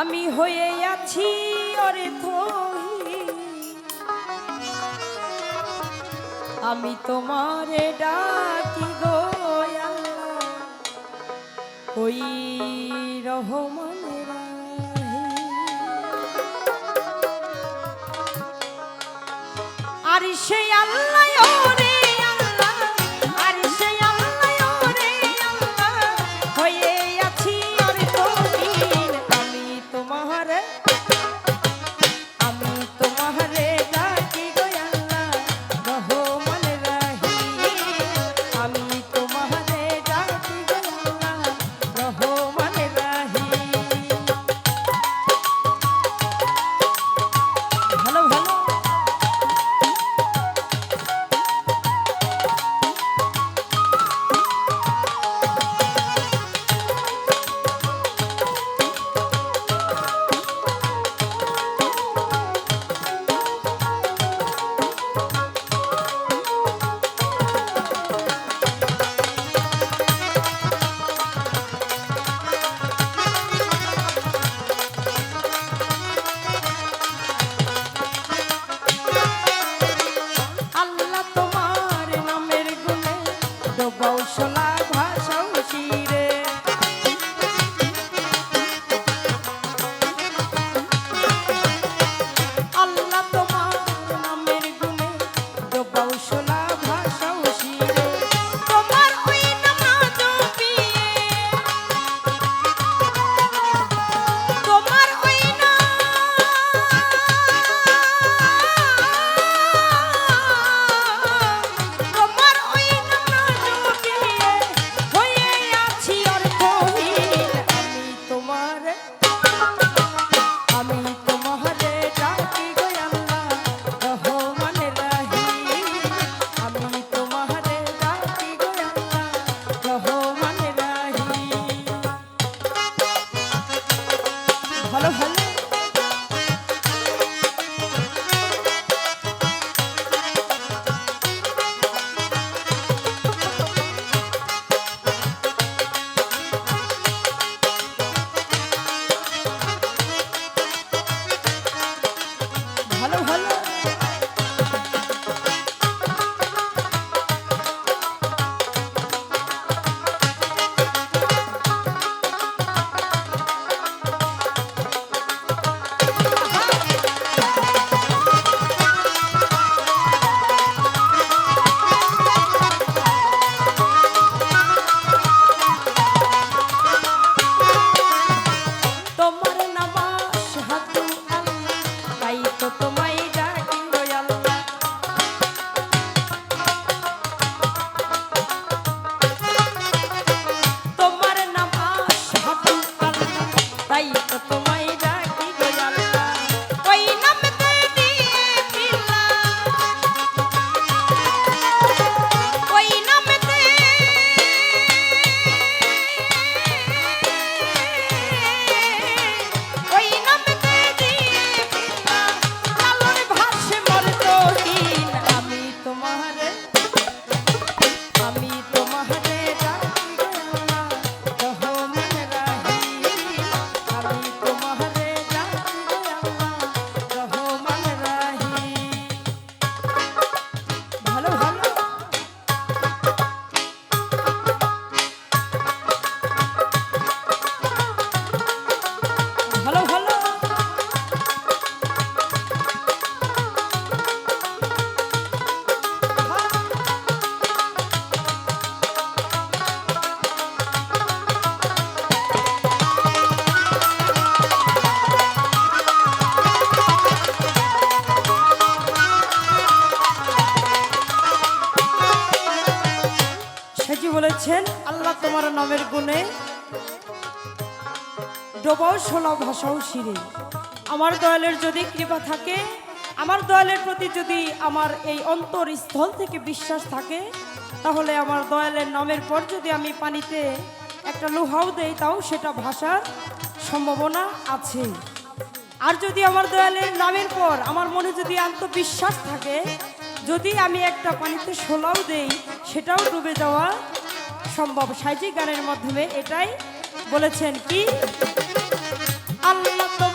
আমি হয়ে আছি ওরে থহি আমি তোমারে ডাকি গো ওই রহমানের রাহে। আর আল্লাহ আল্লাহ তোমার নামের গুণে ডোবাও সোলা ভাষাও শিরে। আমার দয়ালের যদি কৃপা থাকে, আমার দয়ালের প্রতি যদি আমার এই অন্তর স্থল থেকে বিশ্বাস থাকে, তাহলে আমার দয়ালের নামের পর যদি আমি পানিতে একটা লোহাও দেই, তাও সেটা ভাষার সম্ভাবনা আছে। আর যদি আমার দয়ালের নামের পর আমার মনে যদি আত্মবিশ্বাস থাকে, যদি আমি একটা পানিতে সোলাও দেই, সেটাও ডুবে যাওয়া সম্ভব। সাইজি গানের মাধ্যমে এটাই বলেছেন কি? আল্লাহ